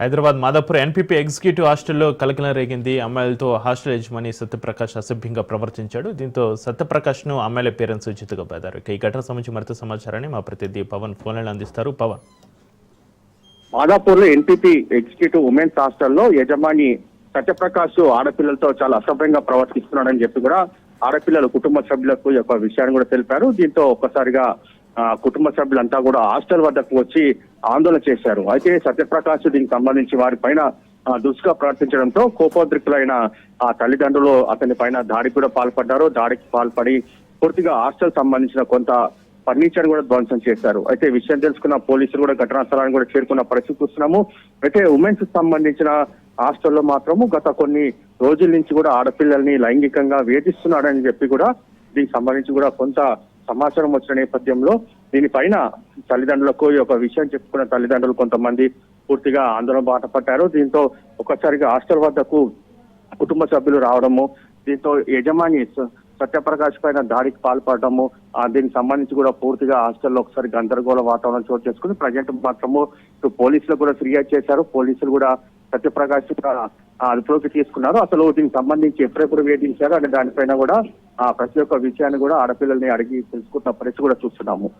Hyderabad Madhapur NPP executive హాస్టల్లో కలకలం రేగింది. అమ్మాయిలతో హాస్టల్ యజమాని సత్యప్రకాష్ అసభ్యంగా ప్రవర్తించాడు. దీంతో సత్యప్రకాష్ను అమ్మాయిల పేరెంట్స్ ఉచితగా బాదారు. ఈ ఘటన సంబంధించి మరింత సమాచారాన్ని మా ప్రతినిధి పవన్ ఫోన్లను అందిస్తారు. పవన్. మాదాపూర్లో ఎన్పీపీ ఎగ్జిక్యూటివ్ ఉమెన్స్ హాస్టల్లో యజమాని సత్యప్రకాష్ ఆడపిల్లలతో చాలా అసభ్యంగా ప్రవర్తిస్తున్నాడని చెప్పి కూడా ఆడపిల్లల కుటుంబ సభ్యులకు ఒక యొక్క విషయాన్ని కూడా తెలిపారు. దీంతో ఒక్కసారిగా కుటుంబ సభ్యులంతా కూడా హాస్టల్ వద్దకు వచ్చి ఆందోళన చేశారు. అయితే సత్యప్రకాష్ దీనికి సంబంధించి వారి పైన ఆ, ప్రవర్తించడంతో కోపోద్రిక్తులైన ఆ తల్లిదండ్రులు అతని పైన దాడికి కూడా పాల్పడ్డారు. దాడికి పాల్పడి పూర్తిగా హాస్టల్ సంబంధించిన కొంత ఫర్నిచర్ కూడా ధ్వంసం చేశారు. అయితే విషయం తెలుసుకున్న పోలీసులు కూడా ఘటనా స్థలాన్ని కూడా చేరుకున్న పరిస్థితి చూస్తున్నాము. అయితే ఉమెన్స్ సంబంధించిన హాస్టల్లో మాత్రము గత కొన్ని రోజుల నుంచి కూడా ఆడపిల్లల్ని లైంగికంగా వేధిస్తున్నాడని చెప్పి కూడా దీనికి సంబంధించి కూడా కొంత సమాచారం వచ్చిన నేపథ్యంలో దీనిపైన తల్లిదండ్రులకు ఒక విషయం చెప్పుకున్న తల్లిదండ్రులు కొంతమంది పూర్తిగా ఆందోళన బాట పట్టారు దీంతో ఒక్కసారిగా హాస్టల్ వద్దకు కుటుంబ సభ్యులు రావడము దీంతో యజమాని సత్యప్రకాష్ పైన దాడికి పాల్పడము దీనికి సంబంధించి కూడా పూర్తిగా హాస్టల్లో ఒకసారి గందరగోళ వాతావరణం చోటు చేసుకుని ప్రజెంట్ మాత్రము పోలీసులు కూడా ఫిర్యాదు చేశారు. పోలీసులు కూడా సత్యప్రకాష్ అదుపులోకి తీసుకున్నారు. అసలు దీనికి సంబంధించి ఎప్పుడెప్పుడు వేధించారు అనే దానిపైన కూడా ఆ ప్రతి ఒక్క విషయాన్ని కూడా ఆడపిల్లల్ని అడిగి తెలుసుకుంటున్న పరిస్థితి కూడా చూస్తున్నాము.